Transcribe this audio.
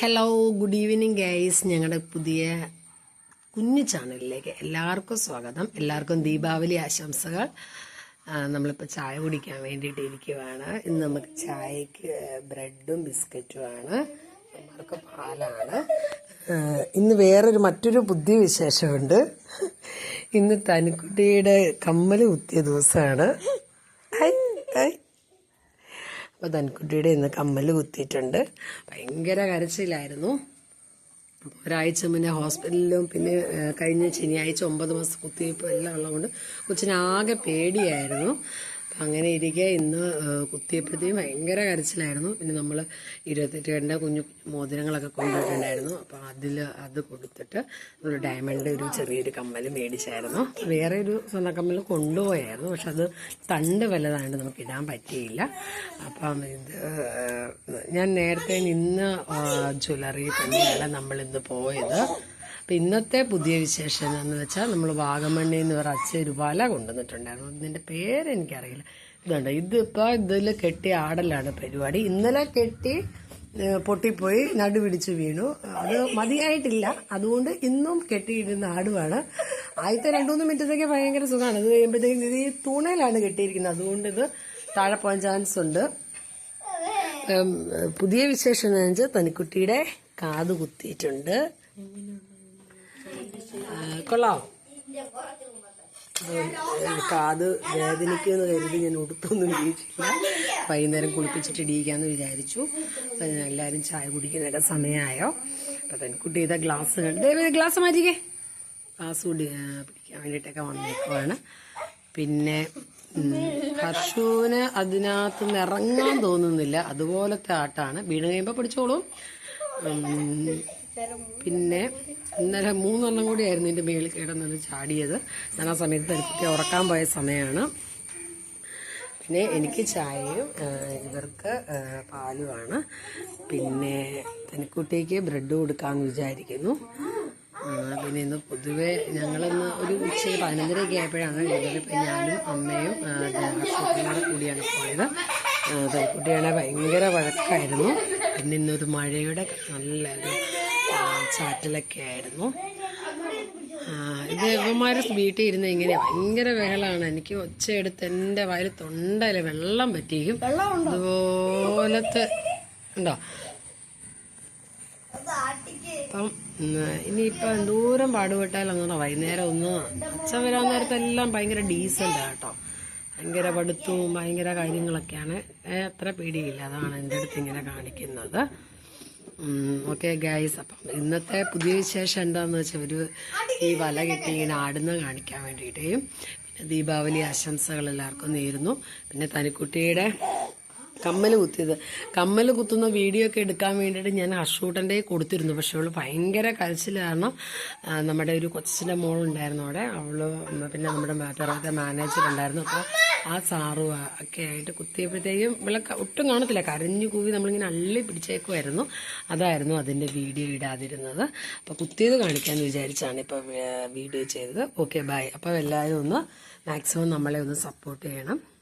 Hello good evening guys ഞങ്ങളുടെ പുതിയ കുഞ്ഞു ചാനലിലേക്ക് എല്ലാവർക്കും സ്വാഗതം. എല്ലാവർക്കും ദീപാവലി ആശംസകൾ. നമ്മളിപ്പോൾ ചായ കുടിക്കാൻ വേണ്ടിയിട്ട് ഇരിക്കുവാണ്. ഇന്ന് നമുക്ക് ചായക്ക് ബ്രെഡും ബിസ്ക്കറ്റുമാണ് നമ്മൾക്ക് പാലാണ്. ഇന്ന് വേറൊരു മറ്റൊരു ബുദ്ധി വിശേഷമുണ്ട്. ഇന്ന് തനിക്കുട്ടിയുടെ കമ്മൽ കുത്തിയ ദിവസമാണ്. ഐ ഹൈ അപ്പോൾ ധൻകുട്ടിയുടെ ഇന്ന് കമ്മൽ കുത്തിയിട്ടുണ്ട്. ഭയങ്കര കരച്ചിലായിരുന്നു. ഒരാഴ്ച മുന്നേ ഹോസ്പിറ്റലിലും പിന്നെ കഴിഞ്ഞ ശനിയാഴ്ച ഒമ്പത് മാസം കുത്തിവയ്പ്പ് എല്ലാം ഉള്ളതുകൊണ്ട് കൊച്ചിനാകെ പേടിയായിരുന്നു. അങ്ങനെ ഇരിക്കെ ഇന്ന് കുത്തിയപ്പോഴത്തേക്കും ഭയങ്കര കരച്ചിലായിരുന്നു. പിന്നെ നമ്മൾ ഇരുപത്തെട്ട് കണ്ട കുഞ്ഞു കുഞ്ഞു മോതിരങ്ങളൊക്കെ കൊണ്ടുപോയിട്ടുണ്ടായിരുന്നു അപ്പോൾ അതിൽ അത് കൊടുത്തിട്ട് ഒരു ഡയമണ്ട് ഒരു ചെറിയൊരു കമ്മൽ മേടിച്ചായിരുന്നു. വേറെ ഒരു സ്വർണക്കമ്മൽ കൊണ്ടുപോയായിരുന്നു. പക്ഷെ അത് തണ്ട് വലുതായതുകൊണ്ട് നമുക്ക് ഇടാൻ പറ്റിയില്ല. അപ്പം ഇത് ഞാൻ നേരത്തെ നിന്ന് ജ്വല്ലറി തന്നെയാണ് നമ്മളിന്ന് പോയത്. അപ്പം ഇന്നത്തെ പുതിയ വിശേഷം എന്ന് വെച്ചാൽ നമ്മൾ വാഗമണ്ണി എന്ന് പറഞ്ഞ അച്ഛൻ ഒരു വല കൊണ്ടുവന്നിട്ടുണ്ടായിരുന്നു. ഇതിന്റെ പേര് എനിക്കറിയില്ല. ഇതുണ്ട് ഇതിപ്പോൾ ഇതിൽ കെട്ടി ആടലാണ് പരിപാടി. ഇന്നലെ കെട്ടി പൊട്ടിപ്പോയി നടുപിടിച്ച് വീണു. അത് മതിയായിട്ടില്ല. അതുകൊണ്ട് ഇന്നും കെട്ടിയിടുന്ന ആടുവാണ്. ആദ്യത്തെ രണ്ടു മൂന്ന് മിനിറ്റത്തേക്ക് ഭയങ്കര സുഖമാണ്. അത് കഴിയുമ്പോഴത്തേക്കും ഇത് ഈ തൂണയിലാണ് കെട്ടിയിരിക്കുന്നത്. അതുകൊണ്ട് ഇത് താഴെ പോകാൻ ചാൻസ് ഉണ്ട്. പുതിയ വിശേഷം എന്ന് വെച്ചാൽ തനിക്കുട്ടിയുടെ കാത് കുത്തിയിട്ടുണ്ട്. കൊള്ളാം കാത് വേദനിക്കുമെന്ന് കരുതി ഞാൻ ഉടുത്തൊന്നും വീഴ്ചയില്ല വൈകുന്നേരം കുളിപ്പിച്ചിട്ട് ഇടിയിക്കാന്ന് വിചാരിച്ചു. അപ്പൊ എല്ലാവരും ചായ കുടിക്കുന്നതിന്റെ സമയമായോ അപ്പൊ തനിക്കുട്ടി ഇതാ ഗ്ലാസ് കണ്ട് ഗ്ലാസ് മാറ്റിക്കേ. ഗ്ലാസ് കുടി പിടിക്കാൻ വേണ്ടിയിട്ടൊക്കെ വന്നേക്കുവാണ്. പിന്നെ ഹർഷുവിന് അതിനകത്ത് നിന്ന് ഇറങ്ങാൻ തോന്നുന്നില്ല. അതുപോലത്തെ ആട്ടാണ്. വീണ് കഴിയുമ്പോൾ പിടിച്ചോളും. പിന്നെ ഇന്നലെ മൂന്നെണ്ണം കൂടിയായിരുന്നു എന്റെ മേളിൽ കിടന്നത് ചാടിയത്. ഞാൻ ആ സമയത്ത് തനിക്കുട്ടി ഉറക്കാൻ പോയ സമയമാണ് പിന്നെ എനിക്ക് ചായയും ഇവർക്ക് പാലുമാണ്. പിന്നെ തനിക്കുട്ടിക്ക് ബ്രെഡ് കൊടുക്കാമെന്ന് വിചാരിക്കുന്നു. പിന്നെ ഇന്ന് പൊതുവെ ഞങ്ങളിന്ന് ഒരു ഉച്ച പതിനൊന്നരയൊക്കെ ആയപ്പോഴാണ് ഇപ്പം ഞാനും അമ്മയും ആ, കൂടിയാണ് പോയത്. തനിക്കുട്ടിയാണെ ഭയങ്കര വഴക്കായിരുന്നു. പിന്നെ ഇന്നൊരു മഴയുടെ നല്ലൊരു ആ, ചാറ്റലൊക്കെ ആയിരുന്നു. ഇത് ഇവന്മാർ വീട്ടിൽ ഇരുന്ന് ഇങ്ങനെ ഭയങ്കര ബഹളാണ്. എനിക്ക് ഒച്ചയെടുത്ത് എന്റെ വയൽ തൊണ്ടയിൽ വെള്ളം പറ്റിക്കും അതുപോലത്തെ ഉണ്ടോ? അപ്പം ഇനിയിപ്പം എന്തോരം അങ്ങനെ വൈകുന്നേരം ഒന്ന് അച്ഛൻ വരാൻ നേരത്തെല്ലാം ഭയങ്കര ഡീസന്റ് കേട്ടോ. ഭയങ്കര പഠിത്തവും ഭയങ്കര കാര്യങ്ങളൊക്കെയാണ്. അത്ര പേടിയില്ല. അതാണ് എന്റെ അടുത്ത് ഇങ്ങനെ കാണിക്കുന്നത്. ഓക്കെ ഗൈസ് അപ്പം ഇന്നത്തെ പുതിയ വിശേഷം എന്താന്ന് വെച്ചാൽ ഒരു ഈ വല കിട്ടി ഇങ്ങനെ ആടുന്ന കാണിക്കാൻ വേണ്ടിയിട്ട്. പിന്നെ ദീപാവലി ആശംസകൾ എല്ലാവർക്കും നേരുന്നു. പിന്നെ തനിക്കുട്ടിയുടെ കമ്മൽ കുത്തിയത്. കമ്മൽ കുത്തുന്ന വീഡിയോ ഒക്കെ എടുക്കാൻ വേണ്ടിയിട്ട് ഞാൻ ഹർഷൂട്ടന്റെ കൊടുത്തിരുന്നു. പക്ഷെ അവൾ ഭയങ്കര കരച്ചിൽ കാരണം നമ്മുടെ ഒരു കൊച്ചിന്റെ മോളുണ്ടായിരുന്നു അവിടെ. അവൾ പിന്നെ നമ്മുടെ പിറകത്തെ മാനേജർ ഉണ്ടായിരുന്നു. അപ്പോൾ ആ സാറു ഒക്കെ ആയിട്ട് കുത്തിയപ്പോഴത്തേക്കും ഇവളെ ക- ഒട്ടും കാണത്തില്ല. കരഞ്ഞു കൂവി നമ്മളിങ്ങനെ അള്ളി പിടിച്ചേക്കുമായിരുന്നു അതായിരുന്നു അതിന്റെ വീഡിയോ ഇടാതിരുന്നത്. അപ്പോൾ കുത്തിയത് കാണിക്കാമെന്ന് വിചാരിച്ചാണ് ഇപ്പോൾ വീഡിയോ ചെയ്തത്. Okay bye. അപ്പോൾ എല്ലാവരും ഒന്ന് മാക്സിമം നമ്മളെ ഒന്ന് സപ്പോർട്ട് ചെയ്യണം.